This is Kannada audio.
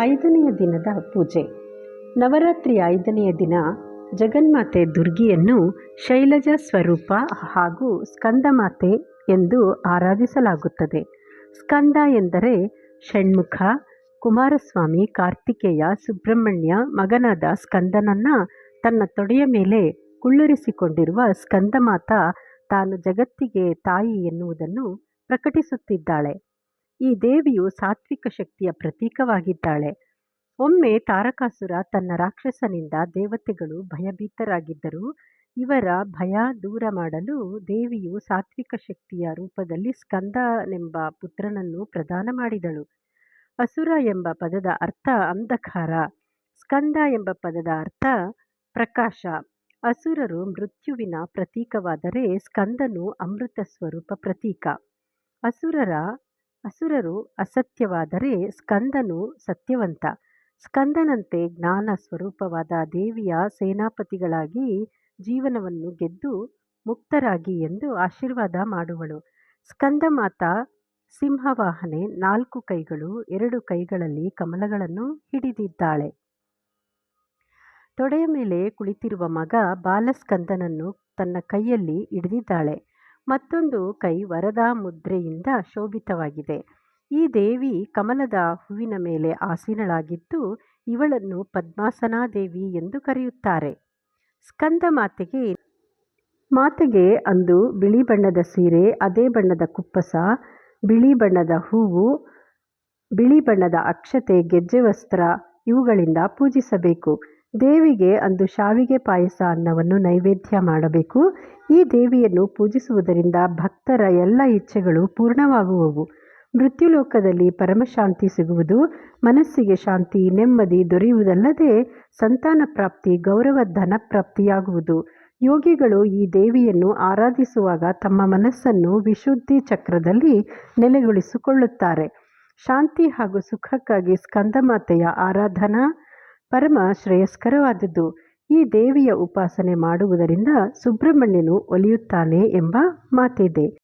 ಐದನೆಯ ದಿನದ ಪೂಜೆ. ನವರಾತ್ರಿ ಐದನೆಯ ದಿನ ಜಗನ್ಮಾತೆ ದುರ್ಗಿಯನ್ನು ಶೈಲಜ ಸ್ವರೂಪ ಹಾಗೂ ಸ್ಕಂದಮಾತೆ ಎಂದು ಆರಾಧಿಸಲಾಗುತ್ತದೆ. ಸ್ಕಂದ ಎಂದರೆ ಷಣ್ಮುಖ, ಕುಮಾರಸ್ವಾಮಿ, ಕಾರ್ತಿಕೇಯ, ಸುಬ್ರಹ್ಮಣ್ಯ ಮಗನಾದ ಸ್ಕಂದನನ್ನು ತನ್ನ ತೊಡೆಯ ಮೇಲೆ ಕುಳ್ಳರಿಸಿಕೊಂಡಿರುವ ಸ್ಕಂದಮಾತ ತಾನು ಜಗತ್ತಿಗೆ ತಾಯಿ ಎನ್ನುವುದನ್ನು ಪ್ರಕಟಿಸುತ್ತಿದ್ದಾಳೆ. ಈ ದೇವಿಯು ಸಾತ್ವಿಕ ಶಕ್ತಿಯ ಪ್ರತೀಕವಾಗಿದ್ದಾಳೆ. ಒಮ್ಮೆ ತಾರಕಾಸುರ ತನ್ನ ರಾಕ್ಷಸನಿಂದ ದೇವತೆಗಳು ಭಯಭೀತರಾಗಿದ್ದರು ಇವರ ಭಯ ದೂರ ಮಾಡಲು ದೇವಿಯು ಸಾತ್ವಿಕ ಶಕ್ತಿಯ ರೂಪದಲ್ಲಿ ಸ್ಕಂದನೆಂಬ ಪುತ್ರನನ್ನು ಪ್ರದಾನ ಮಾಡಿದಳು. ಅಸುರ ಎಂಬ ಪದದ ಅರ್ಥ ಅಂಧಕಾರ, ಸ್ಕಂದ ಎಂಬ ಪದದ ಅರ್ಥ ಪ್ರಕಾಶ. ಅಸುರರು ಮೃತ್ಯುವಿನ ಪ್ರತೀಕವಾದರೆ ಸ್ಕಂದನು ಅಮೃತ ಸ್ವರೂಪ ಪ್ರತೀಕ. ಅಸುರರ ಅಸುರರು ಅಸತ್ಯವಾದರೆ ಸ್ಕಂದನು ಸತ್ಯವಂತ. ಸ್ಕಂದನಂತೆ ಜ್ಞಾನ ಸ್ವರೂಪವಾದ ದೇವಿಯ ಸೇನಾಪತಿಗಳಾಗಿ ಜೀವನವನ್ನು ಗೆದ್ದು ಮುಕ್ತರಾಗಿ ಎಂದು ಆಶೀರ್ವಾದ ಮಾಡುವಳು. ಸ್ಕಂದ ಮಾತ ಸಿಂಹವಾಹನೆ ನಾಲ್ಕು ಕೈಗಳು, ಎರಡು ಕೈಗಳಲ್ಲಿ ಕಮಲಗಳನ್ನು ಹಿಡಿದಿದ್ದಾಳೆ. ತೊಡೆಯ ಮೇಲೆ ಕುಳಿತಿರುವ ಮಗ ಬಾಲಸ್ಕಂದನನ್ನು ತನ್ನ ಕೈಯಲ್ಲಿ ಹಿಡಿದಿದ್ದಾಳೆ. ಮತ್ತೊಂದು ಕೈ ವರದಾ ಮುದ್ರೆಯಿಂದ ಶೋಭಿತವಾಗಿದೆ. ಈ ದೇವಿ ಕಮಲದ ಹೂವಿನ ಮೇಲೆ ಆಸೀನಳಾಗಿದ್ದು, ಇವಳನ್ನು ಪದ್ಮಾಸನಾದೇವಿ ಎಂದು ಕರೆಯುತ್ತಾರೆ. ಸ್ಕಂದ ಮಾತೆಗೆ ಮಾತೆಗೆ ಅಂದು ಬಿಳಿ ಬಣ್ಣದ ಸೀರೆ, ಅದೇ ಬಣ್ಣದ ಕುಪ್ಪಸ, ಬಿಳಿ ಬಣ್ಣದ ಹೂವು, ಬಿಳಿ ಬಣ್ಣದ ಅಕ್ಷತೆ, ಗೆಜ್ಜೆ ವಸ್ತ್ರ ಇವುಗಳಿಂದ ಪೂಜಿಸಬೇಕು. ದೇವಿಗೆ ಅಂದು ಶಾವಿಗೆ ಪಾಯಸ ಅನ್ನವನ್ನು ನೈವೇದ್ಯ ಮಾಡಬೇಕು. ಈ ದೇವಿಯನ್ನು ಪೂಜಿಸುವುದರಿಂದ ಭಕ್ತರ ಎಲ್ಲ ಇಚ್ಛೆಗಳು ಪೂರ್ಣವಾಗುವವು. ಮೃತ್ಯುಲೋಕದಲ್ಲಿ ಪರಮಶಾಂತಿ ಸಿಗುವುದು, ಮನಸ್ಸಿಗೆ ಶಾಂತಿ, ನೆಮ್ಮದಿ ದೊರೆಯುವುದಲ್ಲದೆ ಸಂತಾನ ಪ್ರಾಪ್ತಿ, ಗೌರವ, ಧನ ಪ್ರಾಪ್ತಿಯಾಗುವುದು. ಯೋಗಿಗಳು ಈ ದೇವಿಯನ್ನು ಆರಾಧಿಸುವಾಗ ತಮ್ಮ ಮನಸ್ಸನ್ನು ವಿಶುದ್ಧಿ ಚಕ್ರದಲ್ಲಿ ನೆಲೆಗೊಳಿಸಿಕೊಳ್ಳುತ್ತಾರೆ. ಶಾಂತಿ ಹಾಗೂ ಸುಖಕ್ಕಾಗಿ ಸ್ಕಂದಮಾತೆಯ ಆರಾಧನಾ ಪರಮ ಶ್ರೇಯಸ್ಕರವಾದದ್ದು. ಈ ದೇವಿಯ ಉಪಾಸನೆ ಮಾಡುವುದರಿಂದ ಸುಬ್ರಹ್ಮಣ್ಯನು ಒಲಿಯುತ್ತಾನೆ ಎಂಬ ಮಾತಿದೆ.